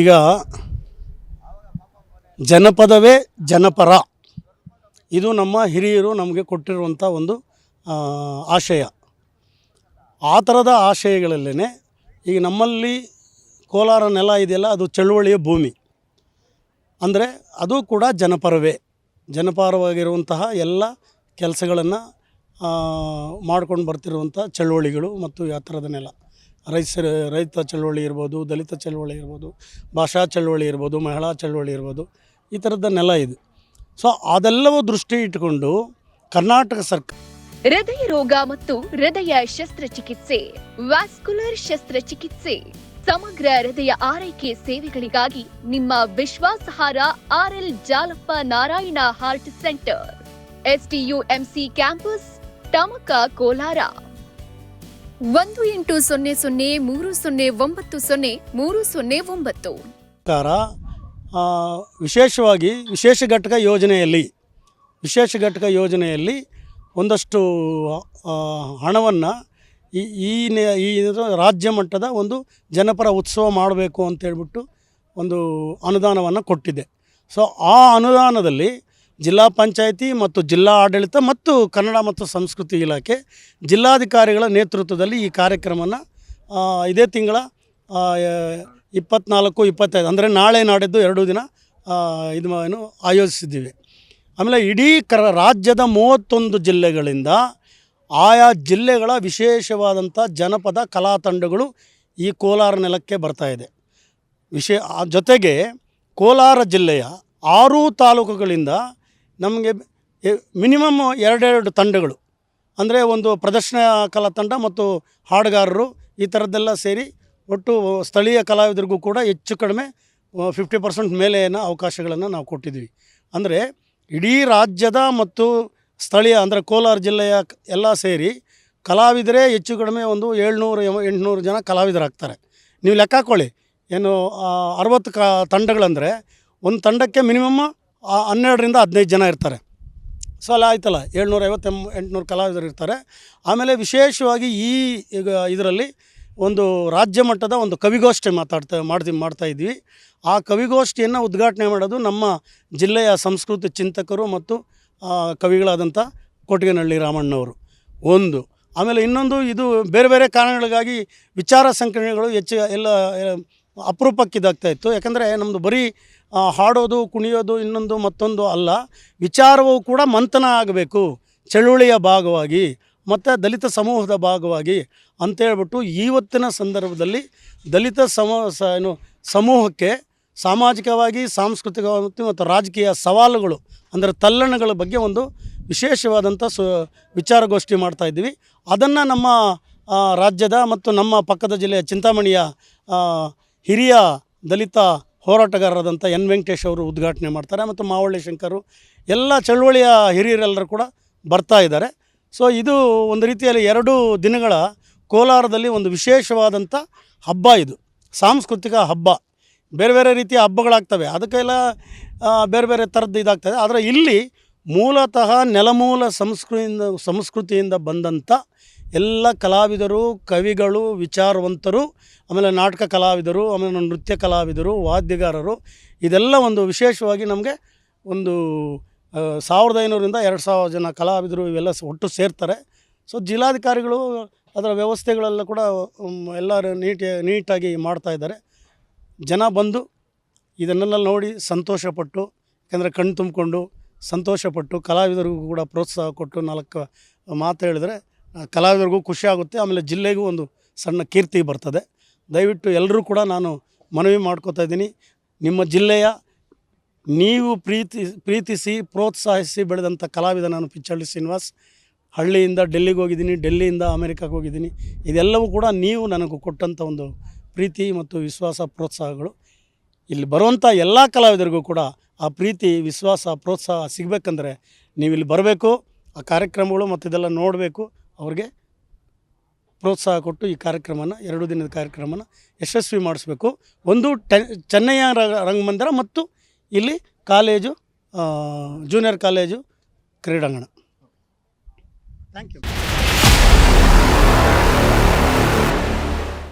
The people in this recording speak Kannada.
ಈಗ ಜನಪದವೇ ಜನಪರ. ಇದು ನಮ್ಮ ಹಿರಿಯರು ನಮಗೆ ಕೊಟ್ಟಿರುವಂಥ ಒಂದು ಆಶಯ. ಆ ಥರದ ಆಶಯಗಳಲ್ಲೇ ಈಗ ನಮ್ಮಲ್ಲಿ ಕೋಲಾರ ನೆಲ ಇದೆಯಲ್ಲ, ಅದು ಚಳುವಳಿಯ ಭೂಮಿ. ಅಂದರೆ ಅದು ಕೂಡ ಜನಪರವೇ. ಜನಪರವಾಗಿರುವಂತಹ ಎಲ್ಲ ಕೆಲಸಗಳನ್ನು ಮಾಡ್ಕೊಂಡು ಬರ್ತಿರುವಂಥ ಚಳುವಳಿಗಳು ಮತ್ತು ಆ ಥರದ ನೆಲ. ರೈತರ, ರೈತ ಚಳುವಳಿ ಇರ್ಬೋದು, ದಲಿತ ಚಳುವಳಿ ಇರ್ಬೋದು, ಭಾಷಾ ಚಳುವಳಿ ಇರ್ಬೋದು, ಮಹಿಳಾ ಚಳುವಳಿ ಇರ್ಬೋದು, ಈ ಥರದ್ದನ್ನೆಲ್ಲ ಇದೆ. ಸೊ ಅದೆಲ್ಲವೂ ದೃಷ್ಟಿ ಇಟ್ಟುಕೊಂಡು ಕರ್ನಾಟಕ ಸರ್ಕಾರ ಹೃದಯ ರೋಗ ಮತ್ತು ಹೃದಯ ಶಸ್ತ್ರಚಿಕಿತ್ಸೆ, ವ್ಯಾಸ್ಕುಲರ್ ಶಸ್ತ್ರಚಿಕಿತ್ಸೆ, ಸಮಗ್ರ ಹೃದಯ ಆರೈಕೆ ಸೇವೆಗಳಿಗಾಗಿ ನಿಮ್ಮ ವಿಶ್ವಾಸಹಾರ R L Jalappa Narayana heart centre STUMC campus Tamaka Kolar. ಒಂದು ಎಂಟು ಸೊನ್ನೆ ಸೊನ್ನೆ ಮೂರು ಸೊನ್ನೆ ಒಂಬತ್ತು ಸೊನ್ನೆ ಮೂರು ಸೊನ್ನೆ ಒಂಬತ್ತು. ಸರ್ಕಾರ ಆ, ವಿಶೇಷವಾಗಿ ವಿಶೇಷ ಘಟಕ ಯೋಜನೆಯಲ್ಲಿ ವಿಶೇಷ ಘಟಕ ಯೋಜನೆಯಲ್ಲಿ ಒಂದಷ್ಟು ಹಣವನ್ನು ಈ ಈ ರಾಜ್ಯ ಮಟ್ಟದ ಒಂದು ಜನಪರ ಉತ್ಸವ ಮಾಡಬೇಕು ಅಂತೇಳ್ಬಿಟ್ಟು ಒಂದು ಅನುದಾನವನ್ನು ಕೊಟ್ಟಿದೆ. ಸೊ ಆ ಅನುದಾನದಲ್ಲಿ ಜಿಲ್ಲಾ ಪಂಚಾಯಿತಿ ಮತ್ತು ಜಿಲ್ಲಾ ಆಡಳಿತ ಮತ್ತು ಕನ್ನಡ ಮತ್ತು ಸಂಸ್ಕೃತಿ ಇಲಾಖೆ ಜಿಲ್ಲಾಧಿಕಾರಿಗಳ ನೇತೃತ್ವದಲ್ಲಿ ಈ ಕಾರ್ಯಕ್ರಮನ ಇದೇ ತಿಂಗಳ ಇಪ್ಪತ್ನಾಲ್ಕು, ಇಪ್ಪತ್ತೈದು, ಅಂದರೆ ನಾಳೆ ನಾಡಿದ್ದು ಎರಡು ದಿನ ಇದು ಏನು ಆಯೋಜಿಸಿದ್ದೀವಿ. ಆಮೇಲೆ ಇಡೀ ಕರ, ರಾಜ್ಯದ ಮೂವತ್ತೊಂದು ಜಿಲ್ಲೆಗಳಿಂದ ಆಯಾ ಜಿಲ್ಲೆಗಳ ವಿಶೇಷವಾದಂಥ ಜನಪದ ಕಲಾ ತಂಡಗಳು ಈ ಕೋಲಾರ ನೆಲಕ್ಕೆ ಬರ್ತಾ ಇದೆ. ವಿಶೇ ಜೊತೆಗೆ ಕೋಲಾರ ಜಿಲ್ಲೆಯ ಆರು ತಾಲೂಕುಗಳಿಂದ ನಮಗೆ ಮಿನಿಮಮ್ ಎರಡೆರಡು ತಂಡಗಳು. ಅಂದರೆ ಒಂದು ಪ್ರದರ್ಶನ ಕಲಾ ತಂಡ ಮತ್ತು ಹಾಡುಗಾರರು ಈ ಥರದ್ದೆಲ್ಲ ಸೇರಿ ಒಟ್ಟು ಸ್ಥಳೀಯ ಕಲಾವಿದರಿಗೂ ಕೂಡ ಹೆಚ್ಚು ಕಡಿಮೆ ಫಿಫ್ಟಿ ಪರ್ಸೆಂಟ್ ಮೇಲೆಯನ್ನು ಅವಕಾಶಗಳನ್ನು ನಾವು ಕೊಟ್ಟಿದ್ವಿ ಅಂದರೆ ಇಡೀ ರಾಜ್ಯದ ಮತ್ತು ಸ್ಥಳೀಯ ಅಂದರೆ ಕೋಲಾರ ಜಿಲ್ಲೆಯ ಎಲ್ಲ ಸೇರಿ ಕಲಾವಿದರೇ ಹೆಚ್ಚು ಕಡಿಮೆ ಒಂದು ಏಳ್ನೂರು ಎಂಟುನೂರು ಜನ ಕಲಾವಿದರಾಗ್ತಾರೆ. ನೀವು ಲೆಕ್ಕ ಹಾಕ್ಕೊಳ್ಳಿ ಏನು ಅರವತ್ತು ಕ, ತಂಡಗಳಂದರೆ ಒಂದು ತಂಡಕ್ಕೆ ಮಿನಿಮಮ್ ಹನ್ನೆರಡರಿಂದ ಹದಿನೈದು ಜನ ಇರ್ತಾರೆ. ಸೊ ಅಲ್ಲ ಆಯ್ತಲ್ಲ ಏಳ್ನೂರ ಐವತ್ತು ಎಂಟುನೂರು ಕಲಾವಿದರು ಇರ್ತಾರೆ. ಆಮೇಲೆ ವಿಶೇಷವಾಗಿ ಈ ಈಗ ಇದರಲ್ಲಿ ಒಂದು ರಾಜ್ಯ ಮಟ್ಟದ ಒಂದು ಕವಿಗೋಷ್ಠಿ ಮಾತಾಡ್ತಾ ಮಾಡ್ತೀವಿ ಮಾಡ್ತಾ ಇದ್ವಿ. ಆ ಕವಿಗೋಷ್ಠಿಯನ್ನು ಉದ್ಘಾಟನೆ ಮಾಡೋದು ನಮ್ಮ ಜಿಲ್ಲೆಯ ಸಂಸ್ಕೃತಿ ಚಿಂತಕರು ಮತ್ತು ಕವಿಗಳಾದಂಥ ಕೊಟ್ಟಿಗೆನಹಳ್ಳಿ ರಾಮಣ್ಣವರು. ಒಂದು. ಆಮೇಲೆ ಇನ್ನೊಂದು ಇದು ಬೇರೆ ಬೇರೆ ಕಾರಣಗಳಿಗಾಗಿ ವಿಚಾರ ಸಂಕಿರಣಗಳು ಹೆಚ್ಚು ಎಲ್ಲ ಎಲ್ಲ ಅಪರೂಪಕ್ಕೆ ಇದಾಗ್ತಾ ಇತ್ತು. ಯಾಕಂದರೆ ನಮ್ಮದು ಬರೀ ಹಾಡೋದು, ಕುಣಿಯೋದು ಇನ್ನೊಂದು ಮತ್ತೊಂದು ಅಲ್ಲ, ವಿಚಾರವೂ ಕೂಡ ಮಂಥನ ಆಗಬೇಕು, ಚಳುವಳಿಯ ಭಾಗವಾಗಿ, ಮತ್ತು ದಲಿತ ಸಮೂಹದ ಭಾಗವಾಗಿ ಅಂತೇಳ್ಬಿಟ್ಟು ಇವತ್ತಿನ ಸಂದರ್ಭದಲ್ಲಿ ದಲಿತ ಸಮ ಏನು, ಸಮೂಹಕ್ಕೆ ಸಾಮಾಜಿಕವಾಗಿ, ಸಾಂಸ್ಕೃತಿಕವಾಗಿ ಮತ್ತು ರಾಜಕೀಯ ಸವಾಲುಗಳು ಅಂದರೆ ತಲ್ಲಣಗಳ ಬಗ್ಗೆ ಒಂದು ವಿಶೇಷವಾದಂಥ ಸು, ವಿಚಾರಗೋಷ್ಠಿ ಮಾಡ್ತಾ ಇದ್ದೀವಿ. ಅದನ್ನು ನಮ್ಮ ರಾಜ್ಯದ ಮತ್ತು ನಮ್ಮ ಪಕ್ಕದ ಜಿಲ್ಲೆಯ ಚಿಂತಾಮಣಿಯ ಹಿರಿಯ ದಲಿತ ಹೋರಾಟಗಾರರಾದಂಥ ಎನ್ ವೆಂಕಟೇಶ್ ಅವರು ಉದ್ಘಾಟನೆ ಮಾಡ್ತಾರೆ ಮತ್ತು ಮಾವಳ್ಳಿ ಶಂಕರು ಎಲ್ಲ ಚಳುವಳಿಯ ಹಿರಿಯರೆಲ್ಲರೂ ಕೂಡ ಬರ್ತಾ ಇದ್ದಾರೆ. ಸೊ ಇದು ಒಂದು ರೀತಿಯಲ್ಲಿ ಎರಡು ದಿನಗಳ ಕೋಲಾರದಲ್ಲಿ ಒಂದು ವಿಶೇಷವಾದಂಥ ಹಬ್ಬ ಇದು, ಸಾಂಸ್ಕೃತಿಕ ಹಬ್ಬ. ಬೇರೆ ಬೇರೆ ರೀತಿಯ ಹಬ್ಬಗಳಾಗ್ತವೆ. ಅದಕ್ಕೆಲ್ಲ ಬೇರೆ ಬೇರೆ ಥರದ್ದು ಇದಾಗ್ತದೆ. ಆದರೆ ಇಲ್ಲಿ ಮೂಲತಃ ನೆಲಮೂಲ ಸಂಸ್ಕೃತಿಯಿಂದ ಸಂಸ್ಕೃತಿಯಿಂದ ಬಂದಂಥ ಎಲ್ಲ ಕಲಾವಿದರು, ಕವಿಗಳು, ವಿಚಾರವಂತರು, ಆಮೇಲೆ ನಾಟಕ ಕಲಾವಿದರು, ಆಮೇಲೆ ನೃತ್ಯ ಕಲಾವಿದರು, ವಾದ್ಯಗಾರರು, ಇದೆಲ್ಲ ಒಂದು ವಿಶೇಷವಾಗಿ ನಮಗೆ ಒಂದು ಸಾವಿರದ ಐನೂರಿಂದ ಎರಡು ಸಾವಿರ ಜನ ಕಲಾವಿದರು ಇವೆಲ್ಲ ಒಟ್ಟು ಸೇರ್ತಾರೆ. ಸೊ ಜಿಲ್ಲಾಧಿಕಾರಿಗಳು ಅದರ ವ್ಯವಸ್ಥೆಗಳೆಲ್ಲ ಕೂಡ ಎಲ್ಲರೂ ನೀಟ್, ನೀಟಾಗಿ ಮಾಡ್ತಾ ಇದ್ದಾರೆ. ಜನ ಬಂದು ಇದನ್ನೆಲ್ಲ ನೋಡಿ ಸಂತೋಷಪಟ್ಟು, ಯಾಕಂದರೆ ಕಣ್ಣು ತುಂಬಿಕೊಂಡು ಸಂತೋಷಪಟ್ಟು, ಕಲಾವಿದರಿಗೂ ಕೂಡ ಪ್ರೋತ್ಸಾಹ ಕೊಟ್ಟು ನಾಲ್ಕು ಮಾತು ಹೇಳಿದ್ರೆ ಕಲಾವಿದರಿಗೂ ಖುಷಿ ಆಗುತ್ತೆ. ಆಮೇಲೆ ಜಿಲ್ಲೆಗೂ ಒಂದು ಸಣ್ಣ ಕೀರ್ತಿ ಬರ್ತದೆ. ದಯವಿಟ್ಟು ಎಲ್ಲರೂ ಕೂಡ ನಾನು ಮನವಿ ಮಾಡ್ಕೋತಾ ಇದ್ದೀನಿ. ನಿಮ್ಮ ಜಿಲ್ಲೆಯ ನೀವು ಪ್ರೀತಿ, ಪ್ರೀತಿಸಿ, ಪ್ರೋತ್ಸಾಹಿಸಿ ಬೆಳೆದಂಥ ಕಲಾವಿದ ನಾನು ಪಿಚ್ಚಳ್ಳಿ ಶ್ರೀನಿವಾಸ್. ಹಳ್ಳಿಯಿಂದ ಡೆಲ್ಲಿಗೆ ಹೋಗಿದ್ದೀನಿ, ಡೆಲ್ಲಿಯಿಂದ ಅಮೆರಿಕಕ್ಕೆ ಹೋಗಿದ್ದೀನಿ. ಇದೆಲ್ಲವೂ ಕೂಡ ನೀವು ನನಗೆ ಕೊಟ್ಟಂಥ ಒಂದು ಪ್ರೀತಿ ಮತ್ತು ವಿಶ್ವಾಸ, ಪ್ರೋತ್ಸಾಹಗಳು. ಇಲ್ಲಿ ಬರುವಂಥ ಎಲ್ಲ ಕಲಾವಿದರಿಗೂ ಕೂಡ ಆ ಪ್ರೀತಿ, ವಿಶ್ವಾಸ, ಪ್ರೋತ್ಸಾಹ ಸಿಗಬೇಕಂದ್ರೆ ನೀವು ಇಲ್ಲಿ ಬರಬೇಕು. ಆ ಕಾರ್ಯಕ್ರಮಗಳು ಮತ್ತು ಇದೆಲ್ಲ ನೋಡಬೇಕು. ಅವ್ರಿಗೆ ಪ್ರೋತ್ಸಾಹ ಕೊಟ್ಟು ಈ ಕಾರ್ಯಕ್ರಮನ, ಎರಡು ದಿನದ ಕಾರ್ಯಕ್ರಮನ ಯಶಸ್ವಿ ಮಾಡಿಸ್ಬೇಕು. ಒಂದು ರ- ರಂಗಮಂದಿರ ಮತ್ತು ಇಲ್ಲಿ ಕಾಲೇಜು ಜೂನಿಯರ್ ಕಾಲೇಜು ಕ್ರೀಡಾಂಗಣ. Thank you.